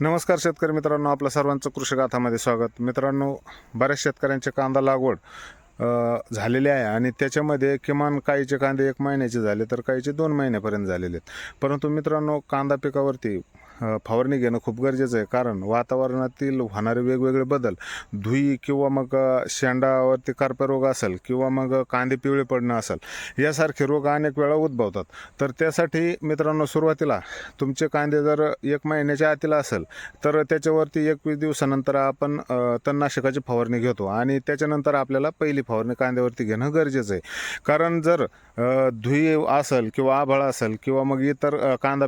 नमस्कार शेतकरी मित्रांनो आपलं सर्वांचं कृषी गाथामध्ये स्वागत. मित्रांनो बऱ्याच शेतकऱ्यांचे कांदा लागवड झालेले झालेली आहे आणि त्याच्यामध्ये किमान काहीचे कांदे एक महिन्याचे झाले तर काहीचे दोन महिन्यापर्यंत झालेले आहेत. परंतु मित्रांनो कांदा पिकावरती फवारणी घेणं खूप गरजेचं आहे. कारण वातावरणातील होणारे वेगवेगळे बदल धुई किंवा मग शेंडावरती करप्या रोग असेल किंवा मग कांदे पिवळे पडणं असेल यासारखे रोग अनेक वेळा उद्भवतात. तर त्यासाठी मित्रांनो सुरुवातीला तुमचे कांदे जर एक महिन्याच्या आतील असेल तर त्याच्यावरती एकवीस दिवसानंतर आपण तणनाशकाची फवारणी घेतो आणि त्याच्यानंतर आपल्याला पहिली फवारणी कांद्यावरती घेणं गरजेचं आहे. कारण जर धुई असेल किंवा आभाळ असेल किंवा मग इतर कांदा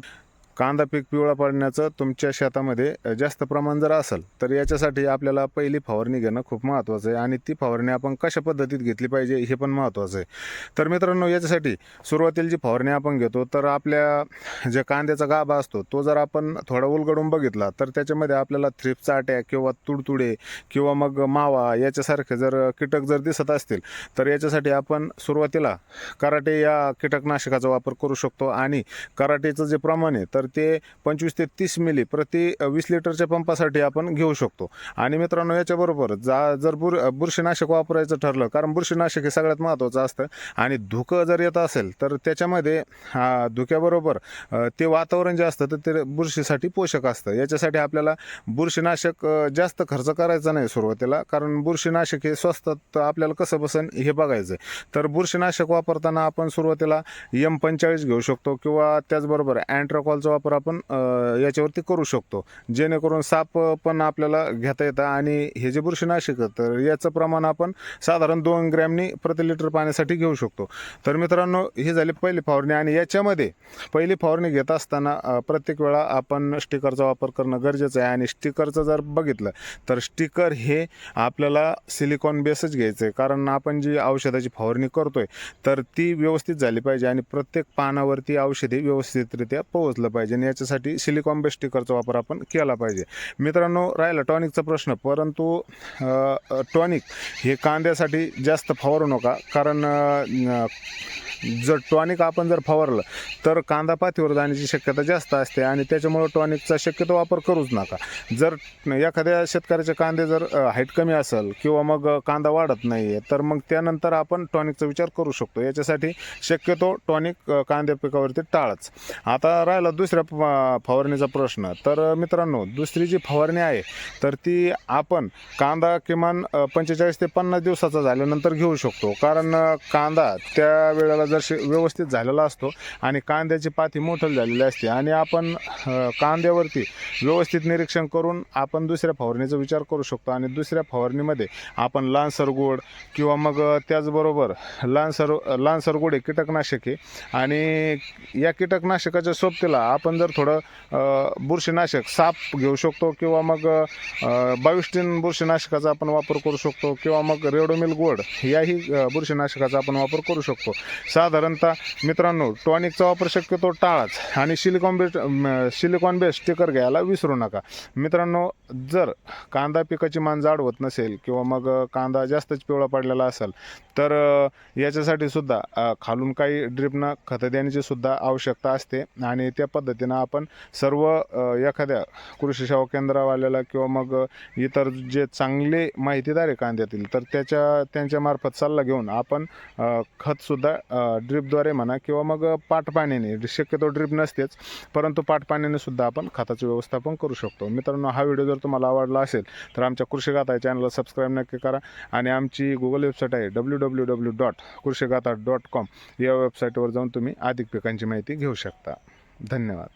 कांदा पीक पिवळा पडण्याचं तुमच्या शेतामध्ये जास्त प्रमाण जर असेल तर याच्यासाठी आपल्याला पहिली फवारणी घेणं खूप महत्त्वाचं आहे आणि ती फवारणी आपण कशा पद्धतीत घेतली पाहिजे हे पण महत्त्वाचं आहे. तर मित्रांनो याच्यासाठी सुरुवातीला जी फवारणी आपण घेतो तर आपल्या जे कांद्याचा गाभा असतो तो जर आपण थोडा उलगडून बघितला तर त्याच्यामध्ये आपल्याला थ्रिप्सचा अटॅक किंवा तुडतुडे किंवा मग मावा याच्यासारखे जर कीटक जर दिसत असतील तर याच्यासाठी आपण सुरुवातीला कराटे या कीटकनाशकाचा वापर करू शकतो आणि कराटेचं जे प्रमाण आहे तर ते पंचवीस ते तीस मिली प्रति वीस लिटरच्या पंपासाठी आपण घेऊ शकतो. आणि मित्रांनो याच्याबरोबर जा जर बुर बुरशीनाशक वापरायचं ठरलं कारण बुरशीनाशक हे सगळ्यात महत्त्वाचं असतं आणि धुकं जर येत असेल तर त्याच्यामध्ये धुक्याबरोबर ते वातावरण जे असतं तर ते बुरशीसाठी पोषक असतं. याच्यासाठी आपल्याला बुरशीनाशक जास्त खर्च करायचा नाही सुरुवातीला कारण बुरशीनाशक हे स्वस्तात आपल्याला कसं बसन हे बघायचं आहे तर बुरशीनाशक वापरताना आपण सुरुवातीला एम पंचेचाळीस घेऊ शकतो किंवा त्याचबरोबर अँट्राकॉलचा वापर आपण याच्यावरती करू शकतो. जेणेकरून साप पण आपल्याला घेता येतं आणि हे जे बुरशीनाशक तर याचं प्रमाण आपण साधारण दोन ग्रॅमनी प्रति लिटर पाण्यासाठी घेऊ शकतो. तर मित्रांनो ही झाली पहिली फवारणी आणि याच्यामध्ये पहिली फवारणी घेत असताना प्रत्येक वेळा आपण स्टिकरचा वापर करणं गरजेचं आहे आणि स्टिकरचं जर बघितलं तर स्टिकर हे आपल्याला सिलिकॉन बेसच घ्यायचं आहे कारण आपण जी औषधाची फवारणी करतोय तर ती व्यवस्थित झाली पाहिजे आणि प्रत्येक पानावरती औषधी व्यवस्थितरित्या पोहोचलं पाहिजे. आणि याच्यासाठी सिलिकॉन बेस स्टिकरचा वापर आपण केला पाहिजे. मित्रांनो राहिला टॉनिकचा प्रश्न. परंतु टॉनिक हे कांद्यासाठी जास्त फवारू नका. कारण जर टॉनिक आपण जर फवारलं तर कांदा पातीवर जाण्याची शक्यता जास्त असते आणि त्याच्यामुळं टॉनिकचा शक्यतो वापर करूच नका. जर एखाद्या शेतकऱ्याचे कांदे जर हाईट कमी असेल किंवा मग कांदा वाढत नाही आहे तर मग त्यानंतर आपण टॉनिकचा विचार करू शकतो. याच्यासाठी शक्यतो टॉनिक कांद्या पिकावरती टाळच. आता राहिला दुसऱ्या फ- फवारणीचा प्रश्न. तर मित्रांनो दुसरी जी फवारणी आहे तर ती आपण कांदा किमान पंचेचाळीस ते पन्नास दिवसाचा झाल्यानंतर घेऊ शकतो. कारण कांदा त्या वेळेला जर शे- व्यवस्थित झालेला असतो आणि कांद्याची पाती मोठल झालेली असते आणि आपण कांद्यावरती व्यवस्थित निरीक्षण करून आपण दुसऱ्या फवारणीचा विचार करू शकतो आणि दुसऱ्या फवारणीमध्ये आपण लांसर गोड किंवा मग त्याचबरोबर लांसर लांसर गोड हे कीटकनाशके आणि या कीटकनाशकाच्या सोबतीला आपण जर थोडं बुरशीनाशक साप घेऊ शकतो किंवा मग बाविस्टीन बुरशीनाशकाचा आपण वापर करू शकतो किंवा मग रेडोमिल गोड याही बुरशीनाशकाचा आपण वापर करू शकतो. साधारणतः मित्रांनो टॉनिकचा वापर शक्यतो टाळाच आणि silicone best silicone best sticker घ्यायला विसरू नका. मित्रांनो जर कांदा पिकाची मान जाड होत नसेल किंवा मग कांदा जास्तच पिवळा पडलेला असेल तर याच्यासाठी सुद्धा खालून काही ड्रिपनं खतं देण्याची सुद्धा आवश्यकता असते आणि त्या पद्धतीनं आपण सर्व एखाद्या कृषी सेवा केंद्रावाल्याला किंवा मग इतर जे चांगले माहितीदार आहे कांद्यातील तर त्याच्या त्यांच्यामार्फत सल्ला घेऊन आपण खतसुद्धा ड्रीपद्वारे म्हणा किंवा मग पाटपाण्याने शक्यतो ड्रीप नसतेच परंतु पाटपाण्याने सुद्धा आपण खताचं व्यवस्थापन करू शकतो. मित्रांनो हा व्हिडिओ जर तुम्हाला आवडला असेल तर आमच्या कृषीगाथा या चॅनलला सबस्क्राईब नक्की करा आणि आमची गुगल वेबसाईट आहे W W W dot Krushigatha dot com या वेबसाईटवर जाऊन तुम्ही अधिक पिकांची माहिती घेऊ शकता. धन्यवाद.